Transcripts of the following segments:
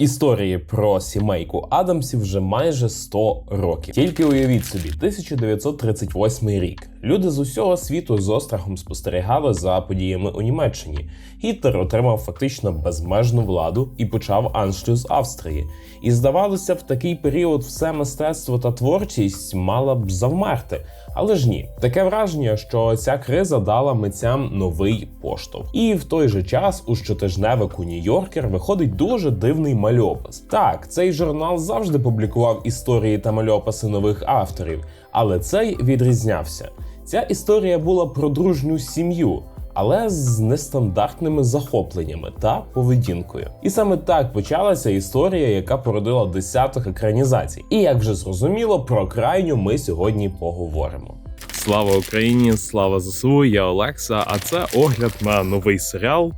Історії про сімейку Адамсів вже майже 100 років. Тільки уявіть собі, 1938 рік. Люди з усього світу з острахом спостерігали за подіями у Німеччині. Гітлер отримав фактично безмежну владу і почав аншлюз Австрії. І здавалося, в такий період все мистецтво та творчість мала б завмерти. Але ж ні, таке враження, що ця криза дала митцям новий поштовх. І в той же час у щотижневику Нью-Йоркер виходить дуже дивний мальопис. Так, цей журнал завжди публікував історії та мальописи нових авторів, але цей відрізнявся. Ця історія була про дружню сім'ю. Але з нестандартними захопленнями та поведінкою, і саме так почалася історія, яка породила десяток екранізацій. І як вже зрозуміло, про крайню ми сьогодні поговоримо. Слава Україні, слава ЗСУ, я Олекса, а це огляд на новий серіал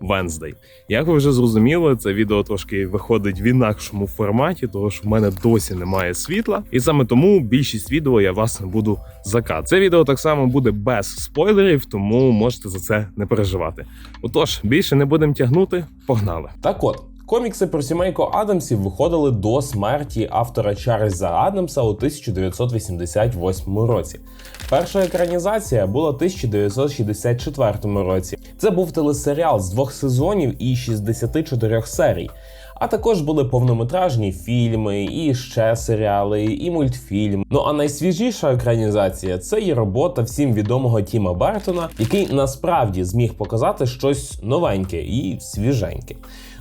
Венздей. Як ви вже зрозуміли, це відео трошки виходить в інакшому форматі, тому що в мене досі немає світла. І саме тому більшість відео я власне буду закат. Це відео так само буде без спойлерів, тому можете за це не переживати. Отож, більше не будемо тягнути, погнали. Так от. Комікси про сімейку Адамсів виходили до смерті автора Чарльза Адамса у 1988 році. Перша екранізація була у 1964 році. Це був телесеріал з двох сезонів і 64 серій. А також були повнометражні фільми, і ще серіали, і мультфільм. Ну а найсвіжіша екранізація це є робота всім відомого Тіма Бертона, який насправді зміг показати щось новеньке і свіженьке.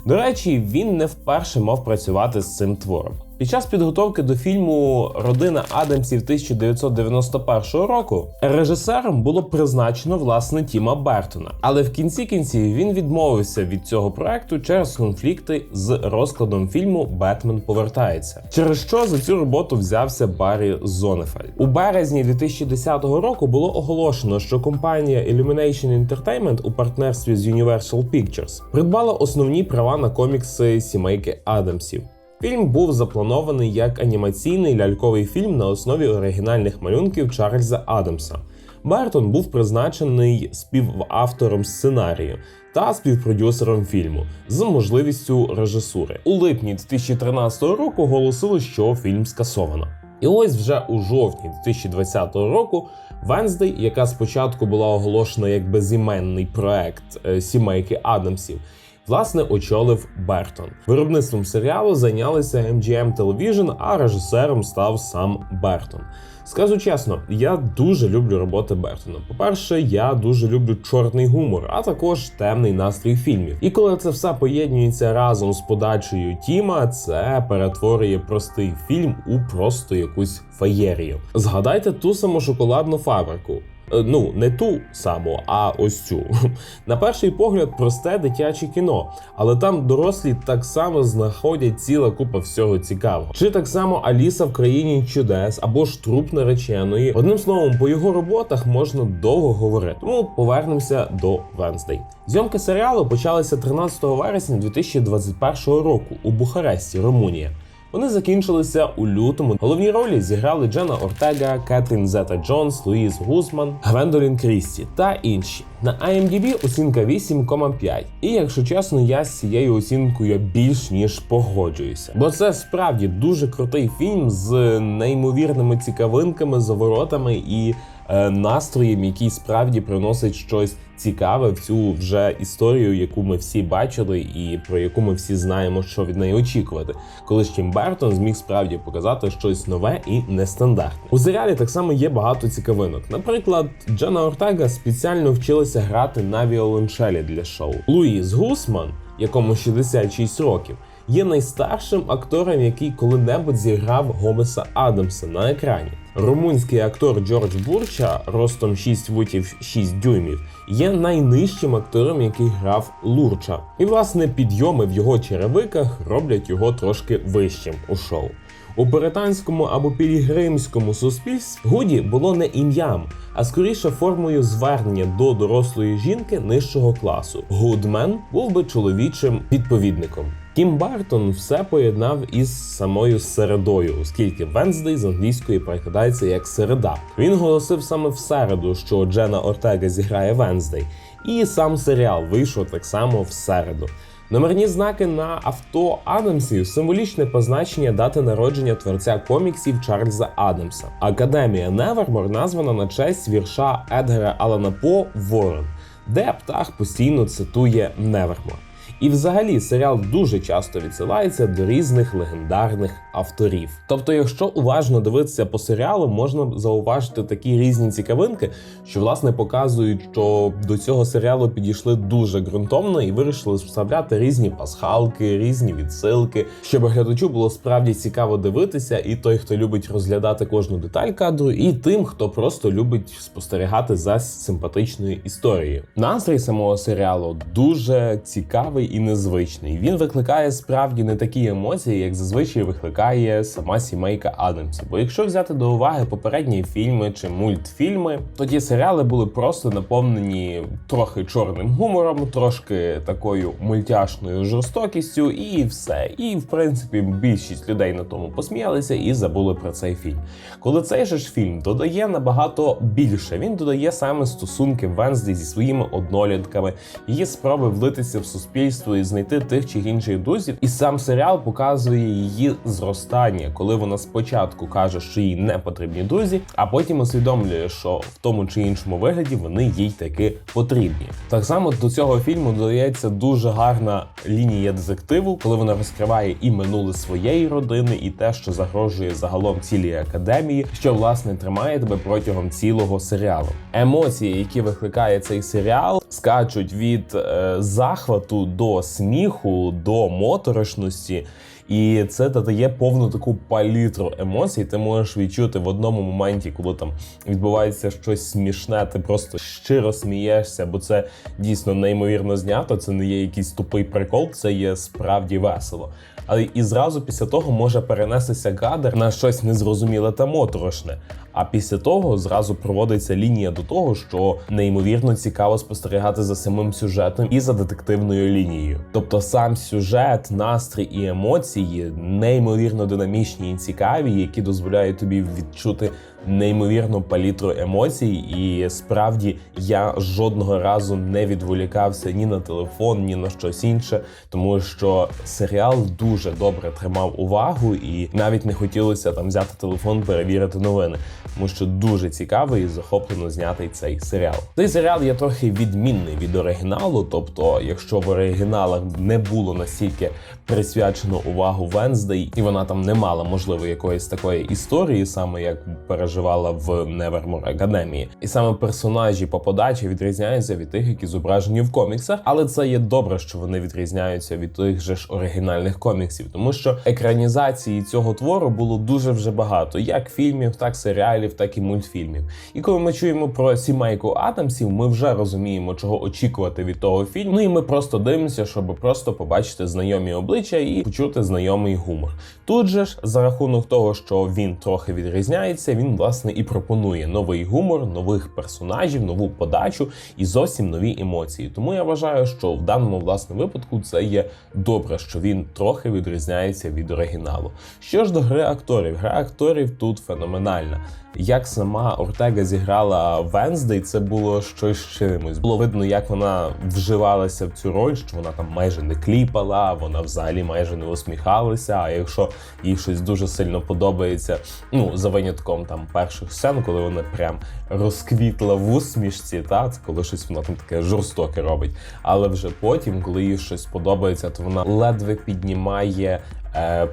До речі, він не вперше мав працювати з цим твором. Під час підготовки до фільму Родина Адамсів 1991 року режисером було призначено власне Тіма Бертона, але в кінці кінців він відмовився від цього проекту через конфлікти з розкладом фільму Бетмен повертається, через що за цю роботу взявся Баррі Зонефельд. У березні 2010 року було оголошено, що компанія Illumination Entertainment у партнерстві з Universal Pictures придбала основні права на комікси сімейки Адамсів. Фільм був запланований як анімаційний ляльковий фільм на основі оригінальних малюнків Чарльза Адамса. Бертон був призначений співавтором сценарію та співпродюсером фільму з можливістю режисури. У липні 2013 року оголосили, що фільм скасовано. І ось вже у жовтні 2020 року Венздей, яка спочатку була оголошена як безіменний проект е, сімейки Адамсів, власне очолив Бертон. Виробництвом серіалу зайнялися MGM Television, а режисером став сам Бертон. Скажу чесно, я дуже люблю роботи Бертона. По-перше, я дуже люблю чорний гумор, а також темний настрій фільмів. І коли це все поєднується разом з подачею Тіма, це перетворює простий фільм у просто якусь феєрію. Згадайте ту саму шоколадну фабрику. Е, Ну, не ту саму, а ось цю. На перший погляд, просте дитяче кіно, але там дорослі так само знаходять ціла купа всього цікавого. Чи так само Аліса в країні чудес або ж труп нареченої. Одним словом, по його роботах можна довго говорити. Тому повернемося до Венздей. Зйомки серіалу почалися 13 вересня 2021 року у Бухаресті, Румунія. Вони закінчилися у лютому. Головні ролі зіграли Джена Ортега, Кетрін Зета Джонс, Луїз Гузман, Гвендолін Крісті та інші. На IMDb оцінка 8,5. І якщо чесно, я з цією оцінкою більш ніж погоджуюся. Бо це справді дуже крутий фільм з неймовірними цікавинками, заворотами і е, настроєм, який справді приносить щось цікаве в цю вже історію, яку ми всі бачили, і про яку ми всі знаємо, що від неї очікувати. Коли ж Тім Бертон зміг справді показати щось нове і нестандартне. У серіалі так само є багато цікавинок. Наприклад, Джана Ортега спеціально вчилася грати на віолончелі для шоу. Луїс Гусман, якому 66 років. Є найстаршим актором, який коли-небудь зіграв Гомеса Адамса на екрані. Румунський актор Джордж Бурча, ростом 6 футів 6 дюймів, є найнижчим актором, який грав Лурча. І власне підйоми в його черевиках роблять його трошки вищим у шоу. У британському або пілігримському суспільстві Гуді було не ім'ям, а скоріше формою звернення до дорослої жінки нижчого класу. Гудмен був би чоловічим відповідником. Тім Бартон все поєднав із самою середою, оскільки Венздей з англійської перекладається як середа. Він голосив саме в середу, що Джена Ортега зіграє Венздей, і сам серіал вийшов так само в середу. Номерні знаки на авто Адамсів символічне позначення дати народження творця коміксів Чарльза Адамса. Академія Невермор названа на честь вірша Едгара Алана По Ворон, де птах постійно цитує Невермор. І взагалі серіал дуже часто відсилається до різних легендарних авторів. Тобто, якщо уважно дивитися по серіалу, можна зауважити такі різні цікавинки, що власне показують, що до цього серіалу підійшли дуже ґрунтовно і вирішили вставляти різні пасхалки, різні відсилки, щоб глядачу було справді цікаво дивитися, і той, хто любить розглядати кожну деталь кадру, і тим, хто просто любить спостерігати за симпатичною історією. Настрій самого серіалу дуже цікавий і незвичний. Він викликає справді не такі емоції, як зазвичай викликає сама сімейка Адамсів. Бо якщо взяти до уваги попередні фільми чи мультфільми, то ті серіали були просто наповнені трохи чорним гумором, трошки такою мультяшною жорстокістю, і все. І в принципі більшість людей на тому посміялися і забули про цей фільм. Коли цей же ж фільм додає набагато більше, він додає саме стосунки Венздей зі своїми однолітками, її спроби влитися в суспільство і знайти тих чи інших друзів. І сам серіал показує її зростання, коли вона спочатку каже, що їй не потрібні друзі, а потім усвідомлює, що в тому чи іншому вигляді вони їй таки потрібні. Так само до цього фільму додається дуже гарна лінія детективу, коли вона розкриває і минуле своєї родини, і те, що загрожує загалом цілій академії, що власне тримає тебе протягом цілого серіалу. Емоції, які викликає цей серіал, скачуть від е, захвату до сміху, до моторошності. І це додає повну таку палітру емоцій. Ти можеш відчути в одному моменті, коли там відбувається щось смішне, ти просто щиро смієшся, бо це дійсно неймовірно знято. Це не є якийсь тупий прикол, це є справді весело. Але і зразу після того може перенестися кадр на щось незрозуміле та моторошне. А після того зразу проводиться лінія до того, що неймовірно цікаво спостерігати за самим сюжетом і за детективною лінією. Тобто сам сюжет, настрій і емоції неймовірно динамічні і цікаві, які дозволяють тобі відчути неймовірну палітру емоцій. І справді я жодного разу не відволікався ні на телефон, ні на щось інше, тому що серіал дуже добре тримав увагу, і навіть не хотілося там взяти телефон, перевірити новини, тому що дуже цікавий і захоплено знятий цей серіал. Цей серіал є трохи відмінний від оригіналу, тобто, якщо в оригіналах не було настільки присвячено увагу Венздей, і вона там не мала можливо якоїсь такої історії, саме як переживала в Nevermore Академії. І саме персонажі по подачі відрізняються від тих, які зображені в коміксах, але це є добре, що вони відрізняються від тих же ж оригінальних коміксів, тому що екранізації цього твору було дуже вже багато, як фільмів, так серіалів, так і мультфільмів. І коли ми чуємо про сімейку Адамсів, ми вже розуміємо, чого очікувати від того фільму. Ну і ми просто дивимося, щоб просто побачити знайомі обличчя і почути знайомий гумор. Тут же ж, за рахунок того, що він трохи відрізняється, він власне і пропонує новий гумор, нових персонажів, нову подачу і зовсім нові емоції. Тому я вважаю, що в даному власне випадку це є добре, що він трохи відрізняється від оригіналу. Що ж до гри акторів, гра акторів тут феноменальна. Як сама Ортега зіграла Венздей, це було щось чимось. Було видно, як вона вживалася в цю роль, що вона там майже не кліпала, вона взагалі майже не усміхалася. А якщо їй щось дуже сильно подобається, ну за винятком там перших сцен, коли вона прям розквітла в усмішці, та це коли щось вона там таке жорстоке робить. Але вже потім, коли їй щось подобається, то вона ледве піднімає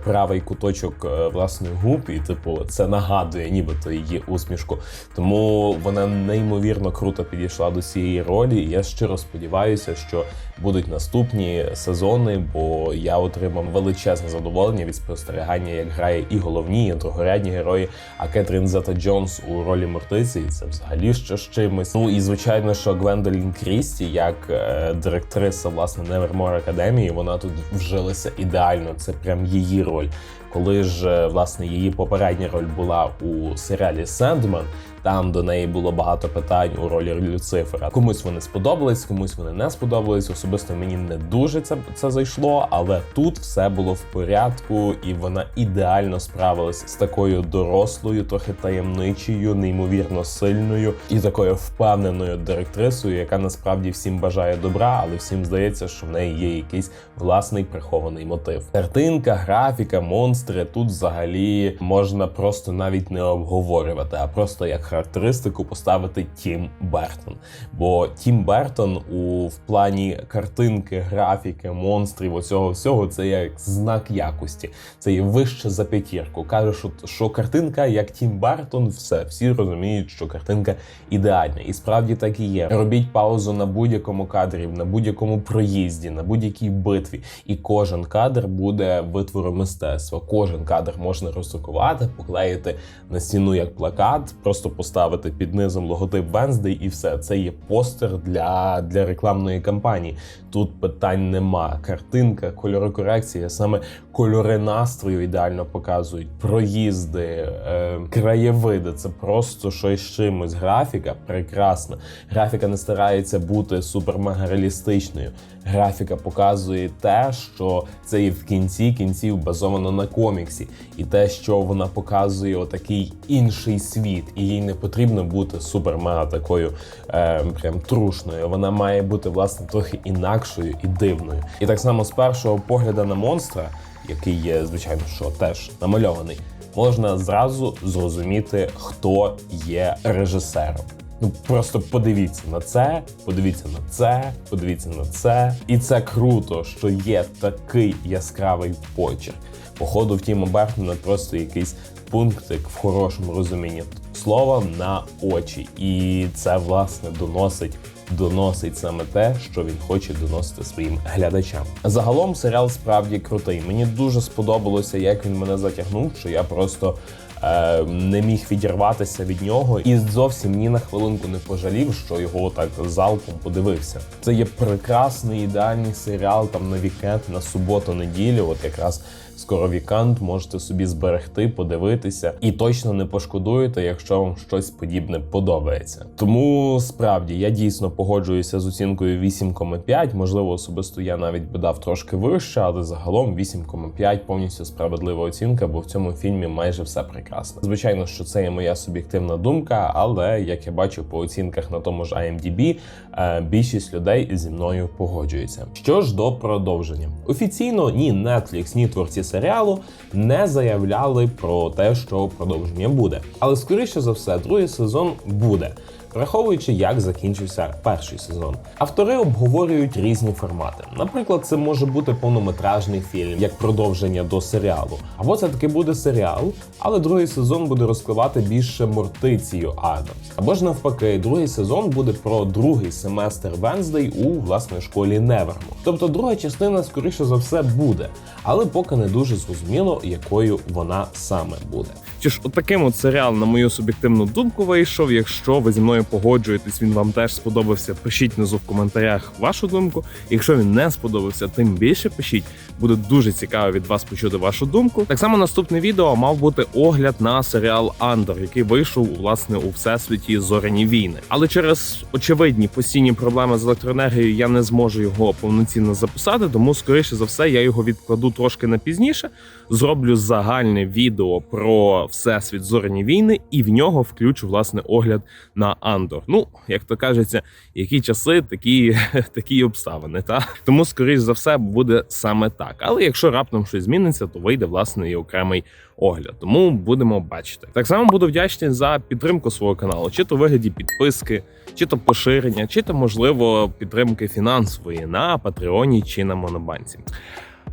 правий куточок власної власне губ, і типу це нагадує, нібито її усмішку. Тому вона неймовірно круто підійшла до цієї ролі. І я щиро сподіваюся, що будуть наступні сезони, бо я отримав величезне задоволення від спостерігання, як грає і головні, і другорядні герої. А Кетрін Зета Джонс у ролі Мортиці, і це взагалі що з чимось. Ну і звичайно, що Гвендолін Крісті, як е, директриса власне Nevermore Академії, вона тут вжилася ідеально. Це прям її роль. Коли ж е, власне її попередня роль була у серіалі Сендмен, там до неї було багато питань у ролі Люцифера. Комусь вони сподобались, комусь вони не сподобались. Особисто мені не дуже це, це зайшло, але тут все було в порядку, і вона ідеально справилась з такою дорослою, трохи таємничою, неймовірно сильною і такою впевненою директрисою, яка насправді всім бажає добра, але всім здається, що в неї є якийсь власний прихований мотив. Картинка, графіка, монстри тут взагалі можна просто навіть не обговорювати, а просто як характеристику поставити Тім Бертон. Бо Тім Бертон у в плані картинки, графіки, монстрів, оцього всього це як знак якості. Це є вище за п'ятірку. Каже, що, що картинка як Тім Бертон, все всі розуміють, що картинка ідеальна, і справді так і є. Робіть паузу на будь-якому кадрі, на будь-якому проїзді, на будь-якій битві, і кожен кадр буде витвором мистецтва. Кожен кадр можна роздрукувати, поклеїти на стіну як плакат, просто поставити під низом логотип Венздей, і все це є постер для, для рекламної кампанії. Тут питань нема. Картинка, кольорокорекція, саме кольори настрою ідеально показують, проїзди, е, краєвиди. Це просто щось чимось. Графіка прекрасна. Графіка не старається бути супер-мега реалістичною. Графіка показує те, що це і в кінці кінців базовано на коміксі, і те, що вона показує отакий інший світ, і їй не потрібно бути супер-мега такою е, прям трушною. Вона має бути власне трохи інакшою і дивною. І так само з першого погляду на монстра, який є, звичайно, що теж намальований, можна зразу зрозуміти, хто є режисером. Ну просто подивіться на це, подивіться на це, подивіться на це. І це круто, що є такий яскравий почерк. Походу в Тіма Бертона просто якийсь пунктик в хорошому розумінні слова на очі. І це власне доносить. Доносить саме те, що він хоче доносити своїм глядачам. Загалом серіал справді крутий. Мені дуже сподобалося, як він мене затягнув, що я просто е, не міг відірватися від нього, і зовсім ні на хвилинку не пожалів, що його так залпом подивився. Це є прекрасний ідеальний серіал там на вікенд, на суботу-неділю. От якраз скоро вікенд можете собі зберегти, подивитися, і точно не пошкодуєте, якщо вам щось подібне подобається. Тому справді я дійсно погоджуюся з оцінкою 8,5. Можливо, особисто я навіть би дав трошки вище, але загалом 8,5 повністю справедлива оцінка, бо в цьому фільмі майже все прекрасно. Звичайно, що це є моя суб'єктивна думка, але як я бачу по оцінках на тому ж IMDb, е, більшість людей зі мною погоджується. Що ж до продовження, офіційно ні Netflix, ні творці серіалу не заявляли про те, що продовження буде. Але скоріше за все, другий сезон буде. Враховуючи, як закінчився перший сезон, автори обговорюють різні формати. Наприклад, це може бути повнометражний фільм як продовження до серіалу, або це таки буде серіал, але другий сезон буде розкривати більше мортицію Адамс. Або ж навпаки, другий сезон буде про другий семестр Венздей у власної школі Невермо. Тобто друга частина, скоріше за все, буде, але поки не дуже зрозуміло, якою вона саме буде. Чи ж отаким от серіал, на мою суб'єктивну думку, вийшов. Якщо ви зі мною погоджуєтесь, він вам теж сподобався. Пишіть внизу в коментарях вашу думку. Якщо він не сподобався, тим більше пишіть. Буде дуже цікаво від вас почути вашу думку. Так само наступне відео мав бути огляд на серіал Андор, який вийшов власне у всесвіті зоряні війни. Але через очевидні постійні проблеми з електроенергією я не зможу його повноцінно записати, тому скоріше за все я його відкладу трошки на пізніше. Зроблю загальне відео про всесвіт зоряні війни, і в нього включу власне огляд на Андор. Ну, як то кажеться, які часи, такі, такі обставини. Та тому, скоріш за все, буде саме так. Але якщо раптом щось зміниться, то вийде власне і окремий огляд. Тому будемо бачити. Так само буду вдячний за підтримку свого каналу, чи то вигляді підписки, чи то поширення, чи то можливо підтримки фінансової на Патреоні чи на Монобанці.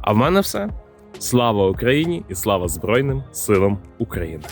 А в мене все. Слава Україні і слава Збройним силам України.